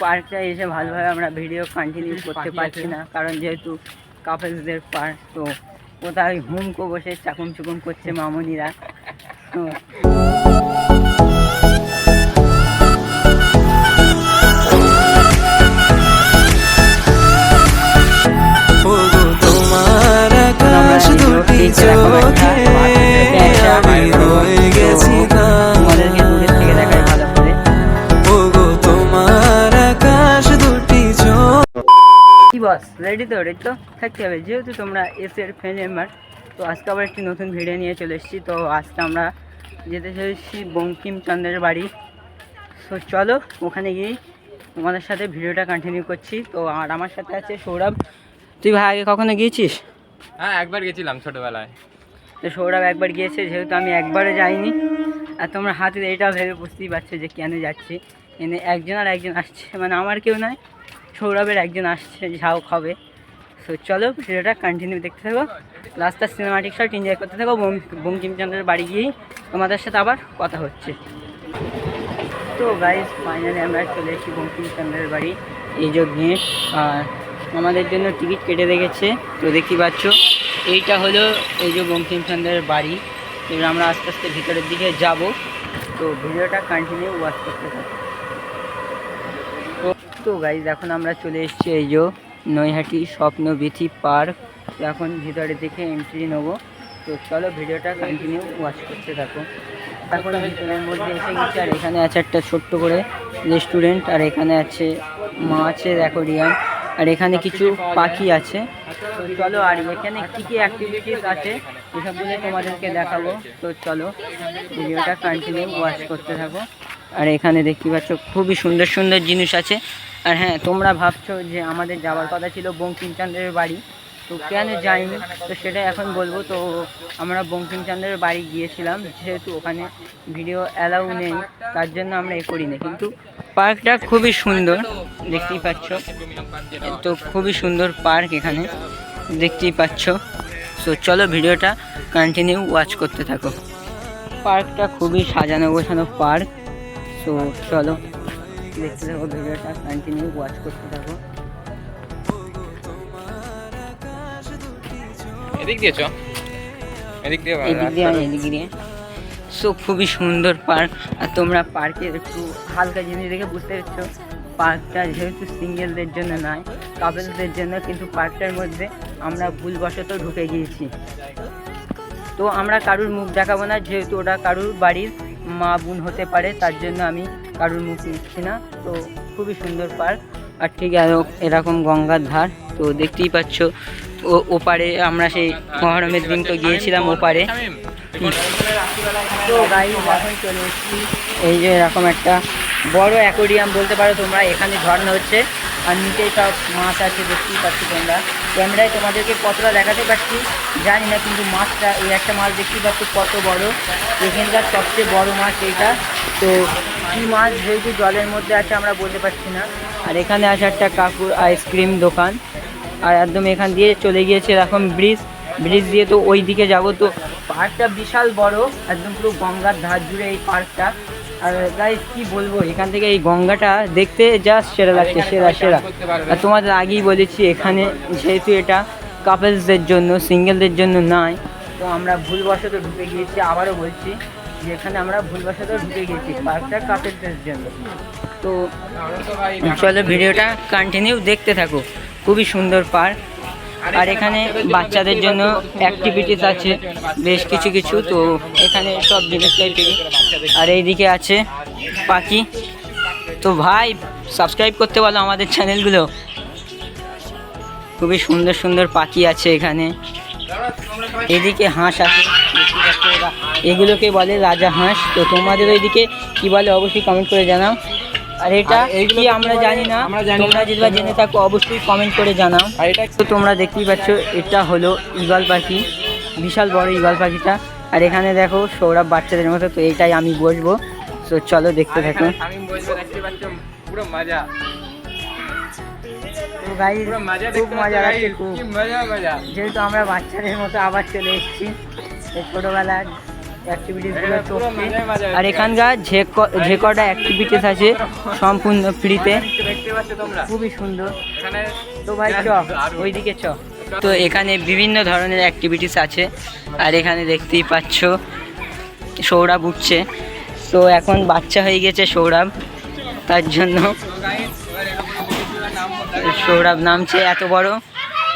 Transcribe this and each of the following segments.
পার্কটা এসে ভালোভাবে আমরা ভিডিও কন্টিনিউ করতে পারছি না কারণ যেহেতু কাপলসদের পার্ক তো কোথায় হুমকো বসে চাকুম চুকুম করছে মামনিরা। তো রেডি তো রেডি তো? থাকতে হবে। যেহেতু তোমরা এসের ফ্যান মেম্বার তো আজকে আবার একটি নতুন ভিডিও নিয়ে চলে এসেছি। তো আজকে আমরা যেতে চলেছি বঙ্কিমচন্দ্রের বাড়ি। তো চলো ওখানে গিয়ে তোমাদের সাথে ভিডিওটা কন্টিনিউ করছি। তো আর আমার সাথে আছে সৌরভ। তুই ভাই আগে কখনো গিয়েছিস? হ্যাঁ একবার গেছিলাম ছোটোবেলায়। তো সৌরভ একবার গিয়েছে যেহেতু আমি একবারও যাইনি। আর তোমরা হাতে এইটা ভেবে বুঝতেই পারছ যে কেন যাচ্ছি। এনে একজন আর একজন আসছে। মানে আমার কেউ নয় সৌরভের একজন আসছে ঝাউ খাবে তো চলো ভিডিওটা কন্টিনিউ দেখতে থাকো। রাস্তার সিনেমাটিক শট এনজয় করতে থাকো। বঙ্ক- বঙ্কিমচন্দ্রের বাড়ি গিয়েই তোমাদের সাথে আবার কথা হচ্ছে। তো গাইজ ফাইনালি আমরা চলে এসেছি বঙ্কিমচন্দ্রের বাড়ি। এই যে গেট আর আমাদের জন্য টিকিট কেটে রেখেছে। তো দেখতে পাচ্ছ, এইটা হলো এই যে বঙ্কিমচন্দ্রের বাড়ি। এবার আমরা আস্তে আস্তে ভিতরের দিকে যাব। তো ভিডিওটা কন্টিনিউ ওয়াচ করতে থাকো। তো- গাইজ এখন আমরা চলে এসেছি এই যে নৈহাটি স্বপ্নবিথি পার্ক। এখন ভিতরে দেখে এন্ট্রি নেব। তো চলো ভিডিওটা কন্টিনিউ ওয়াচ করতে থাকো। এখন ভিতরের মধ্যে এসে গেছি, আর এখানে আছে একটা ছোট্ট করে রেস্টুরেন্ট আর এখানে আছে মাছের অ্যাকোরিয়াম আর এখানে কিছু পাখি আছে। তো চলো, আর এখানে কী কী অ্যাক্টিভিটিস আছে, এসবগুলো তোমাদেরকে দেখাবো। তো চলো, ভিডিওটা কন্টিনিউ ওয়াচ করতে থাকো। আর এখানে দেখতে পাচ্ছ, খুবই সুন্দর সুন্দর জিনিস আছে। আর হ্যাঁ তোমরা ভাবছ যে আমাদের যাওয়ার কথা ছিল বঙ্কিমচন্দ্রের বাড়ি। তো কেন যাইনি? তো সেটা এখন বলব। তো আমরা বঙ্কিমচন্দ্রের বাড়ি গিয়েছিলাম, যেহেতু ওখানে ভিডিও অ্যালাউ নেই, তার জন্য আমরা এ করিনি। কিন্তু পার্কটা খুবই সুন্দর, দেখতেই পাচ্ছ। তো খুবই সুন্দর পার্ক এখানে, দেখতেই পাচ্ছ। তো চলো ভিডিওটা কন্টিনিউ ওয়াচ করতে থাকো। পার্কটা খুবই সাজানো গোছানো পার্ক। তো চলো। দেখতে থাকো ভিডিওটা কন্টিনিউ ওয়াচ করতে থাকো। এদিক দিয়ে চ। এদিক দিয়ে এদিক দিয়ে আর এদিক দিয়ে। সো খুবই সুন্দর পার্ক আর তোমরা পার্কে একটু হালকা জিনিস দেখে বুঝতে পারছ। পার্কটা যেহেতু সিঙ্গেলদের জন্য নয় কাপেলদের জন্য কিন্তু পার্কটার মধ্যে আমরা ভুলবশত ঢুকে গিয়েছি। তো আমরা কারুর মুখ দেখাবো না যেহেতু ওটা কারুর বাড়ির মা বোন হতে পারে, তার জন্য আমি কারুর মুখ নিচ্ছি না। তো খুবই সুন্দর পার্ক। আর ঠিক এর- এরকম গঙ্গার ধার। তো দেখতেই পাচ্ছ, ও ওপারে আমরা সেই মহরমের দিন তো গিয়েছিলাম ওপারে। তো চলে এসেছি। এই যে এরকম একটা বড় অ্যাকোরিয়াম বলতে পারো তোমরা, এখানে ঝর্ণা হচ্ছে। আর নিচেই সব মাছ আছে, দেখতেই পাচ্ছ তোমরা। ক্যামেরায় তোমাদেরকে কতটা দেখাতে পারছি, জানি না, কিন্তু মাছটা, এই একটা মাছ দেখতেই পাচ্ছ কত বড়। এখানকার সবচেয়ে বড় মাছ এইটা। তো কী মাছ যেহেতু জলের মধ্যে আছে আমরা বলতে পারছি না। আর এখানে আছে একটা কাকুর আইসক্রিম দোকান। আর একদম এখান দিয়ে চলে গিয়েছে এরকম ব্রিজ। ব্রিজ দিয়ে তো ওই দিকে যাব। তো পার্কটা বিশাল বড়, একদম পুরো গঙ্গার ধার জুড়ে এই পার্কটা। আর গাইজ কি বলব এখান থেকে এই গঙ্গাটা দেখতে জাস্ট সেরা লাগছে সেরা সেরা। আর তোমাদের আগেই বলেছি এখানে যেহেতু এটা কাপলসদের জন্য সিঙ্গেলদের জন্য নয় তো আমরা ভুলবশত ঢুকে গিয়েছি আবারও বলছি যে এখানে আমরা ভুলবশত ঢুকে গিয়েছি পার্কটা কাপলসদের জন্য। তো চলো ভিডিওটা কন্টিনিউ দেখতে থাকো। খুবই সুন্দর পার্ক আর এখানে বাচ্চাদের জন্য অ্যাক্টিভিটিস আছে, বেশ কিছু কিছু। তো এখানে সব জিনিস টাইপেরই আর এইদিকে আছে পাখি। তো ভাই সাবস্ক্রাইব করতে বলো আমাদের চ্যানেলগুলো খুবই সুন্দর সুন্দর পাখি আছে এখানে। এদিকে হাঁস আছে। এগুলোকে বলে রাজা হাঁস। তো তোমাদের ওইদিকে কি বলে অবশ্যই কমেন্ট করে জানাও। আর এটা কি আমরা জানি না তোমরা যদি বা জেনে থাকো অবশ্যই কমেন্ট করে জানাও। আর এটা তো তোমরা দেখতেই পাচ্ছ এটা হলো ইগল পাখি বিশাল বড় ইগল পাখিটা। আর এখানে দেখো সৌরভ বাচ্চাদের মতো তো এটাই আমি বসবো। তো চলো দেখতে থাকো। আমি বলব দেখতে পাচ্ছ পুরো মজা। তো গাইজ খুব মজা লাগছে খুব। যেহেতু আমরা বাচ্চাদের মতো আবার চলে এসেছি এই ছোটোবেলার অ্যাক্টিভিটিসগুলো চলছে। আর এখানকার যে যে কটা অ্যাক্টিভিটিস আছে সম্পূর্ণ ফ্রিতে খুবই সুন্দর। তো ভাই চ ওইদিকে চ। তো এখানে বিভিন্ন ধরনের অ্যাক্টিভিটিস আছে। আর এখানে দেখতেই পাচ্ছ সৌরভ উঠছে। তো এখন বাচ্চা হয়ে গেছে সৌরভ। তার জন্য সৌরভ নামছে এত বড়।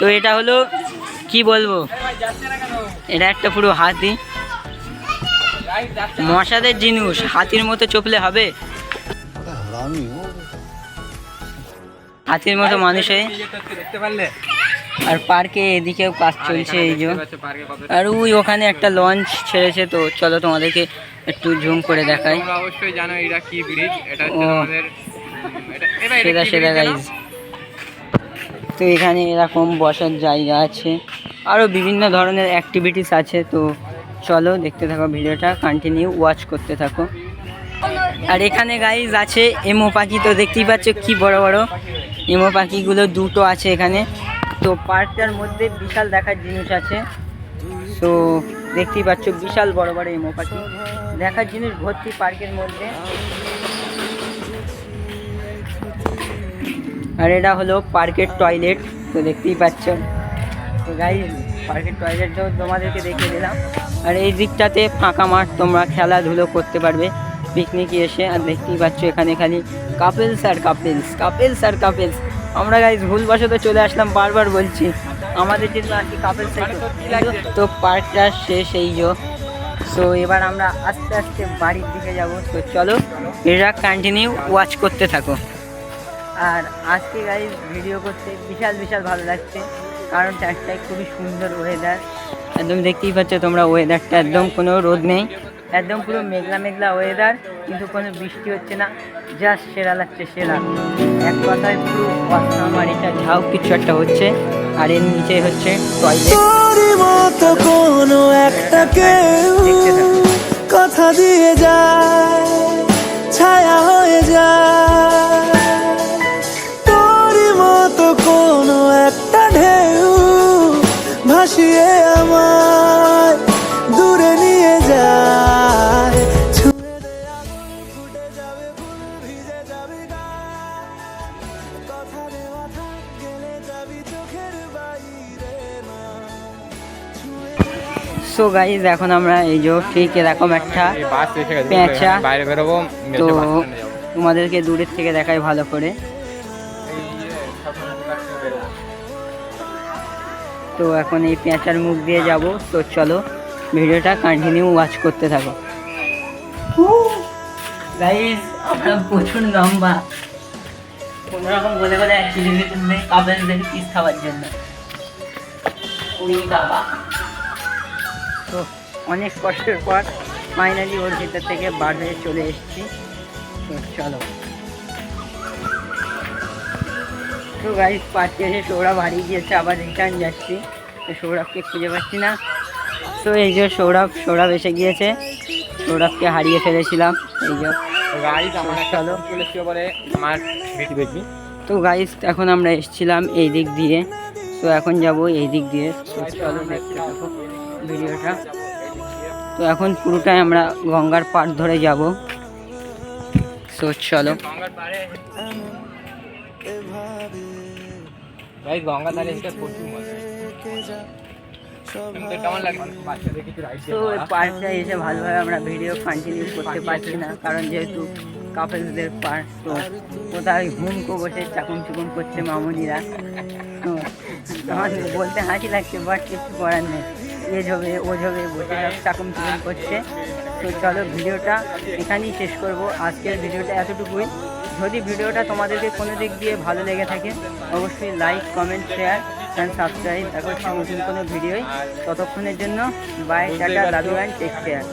তো এটা হলো কি বলব? এটা একটা পুরো হাতি। মশাদের জিনিস হাতির মতো চপলে হবে? হাতির মতো মানুষে। আর পার্কে এদিকেও কাজ চলছে এই যে। দেখতে পাচ্ছ পার্কে কত আর ওই ওখানে একটা লঞ্চ ছেড়েছে তো চলো তোমাদেরকে একটু জুম করে দেখাই। তোমরা অবশ্যই জানো এটা কি ব্রিজ এটা ও। আমাদের উম, এটা সেরা সেরা bridge গাইজ তো এখানে এরকম বসার জায়গা আছে। আরও বিভিন্ন ধরনের অ্যাক্টিভিটিস আছে তো চলো দেখতে থাকো ভিডিওটা কন্টিনিউ ওয়াচ করতে থাকো। আর এখানে গাইজ আছে এমো পাখি, তো দেখতেই পাচ্ছ কি বড় বড় এমো পাখিগুলো দুটো আছে এখানে। তো পার্কটার মধ্যে বিশাল দেখার জিনিস আছে। তো দেখতেই পাচ্ছ বিশাল বড় বড় এমো পাখি। দেখার জিনিস ভর্তি পার্কের মধ্যে। আর এটা হলো পার্কের টয়লেট তো দেখতেই পাচ্ছ। তো গাই পার্কের টয়লেটটাও তোমাদেরকে দেখিয়ে দিলাম। আর এই দিকটাতে ফাঁকা মাঠ, তোমরা খেলাধুলো করতে পারবে। পিকনিকে এসে, আর দেখতেই পাচ্ছ এখানে খালি কাপেলস আর কাপেলস কাপেলস আর কাপেলস আমরা গাইজ ভুলবশত চলে আসলাম, বারবার বলছি, আমাদের জন্য আর কি কাপেলস তো পার্কটা শেষ এই যো। সো এবার আমরা আস্তে আস্তে বাড়ির দিকে যাব। তো চলো, এরা কন্টিনিউ ওয়াচ করতে থাকো। আর আজকে গাইজ ভিডিও করতে বিশাল বিশাল ভালো লাগছে। কারণ একটাই খুবই সুন্দর ওয়েদার একদম দেখতেই পাচ্ছ তোমরা ওয়েদারটা একদম কোনো রোদ নেই। একদম পুরো মেঘলা মেঘলা ওয়েদার কিন্তু কোনো বৃষ্টি হচ্ছে না জাস্ট সেরা লাগছে সেরা। এক কথায় পুরো অসাম আর এটা ঝাউ কিছু একটা হচ্ছে আর এর নিচে হচ্ছে কোনো একটা কথা দিয়ে যায় ছায়া হয়ে যায়। ভাসিয়ে আমায় দূরে নিয়ে যায়। ছুঁয়ে দে ফুটে যাবে ফুল, ভিজে যাবে কথা দেওয়া থাক, গেলে যাবি চোখের বাইরে না সো গাইজ এখন আমরা এই যে ঠিক এরকম একটা পেঁচা। তো তোমাদেরকে দূরের থেকে দেখাই ভালো করে। তো এখন এই পেঁচার মুখ দিয়ে যাব। তো চলো ভিডিওটা কন্টিনিউ ওয়াচ করতে থাকো। গাইস আমরা প্রচুর লম্বা। কোনো রকম বলে বলে এক কিলোমিটার নেই কাপেলদের পিস খাওয়ার জন্য। বাবা। তো অনেক কষ্টের পর ফাইনালি ওর ভিতর থেকে বার হয়ে চলে এসেছি। তো চলো। তো গাইস পার্কে এসে সৌরভ হারিয়ে গিয়েছে আবার রিটার্ন যাচ্ছি। তো সৌরভকে খুঁজে পাচ্ছি না। তো এই যে সৌরভ সৌরভ এসে গিয়েছে। সৌরভকে হারিয়ে ফেলেছিলাম। এই যে তো গাড়ি গাইস এখন আমরা এসেছিলাম এই দিক দিয়ে। তো এখন যাব এই দিক দিয়ে। তো চলো দেখতে থাকো ভিডিওটা। তো এখন পুরোটাই আমরা গঙ্গার পাড় ধরে যাব। তো চলো। গাইস গঙ্গা ধারে এটা প্রচুর মজা। রাইড তো পার্কটা এসে ভালোভাবে আমরা ভিডিও কন্টিনিউ করতে পারছি না কারণ যেহেতু কাপেলসদের পার্ক তো কোথায় হুমকো বসে চাকুন চুকুন করছে মামুনিরা। তো আমার বলতে হাসি লাগছে বাট কিছু করার নেই। এ ঝবে ও ঝবে বসে সব চাকুন চুকুন করছে। তো চলো ভিডিওটা এখানেই শেষ করব। আজকের ভিডিওটা এতটুকুই। যদি ভিডিওটা তোমাদেরকে কোনো দিক দিয়ে ভালো লেগে থাকে, অবশ্যই like comment share and subscribe এখন নতুন কোনো ভিডিওই ততক্ষণের জন্য বাই টাটা দাদু অ্যান্ড টেক কেয়ার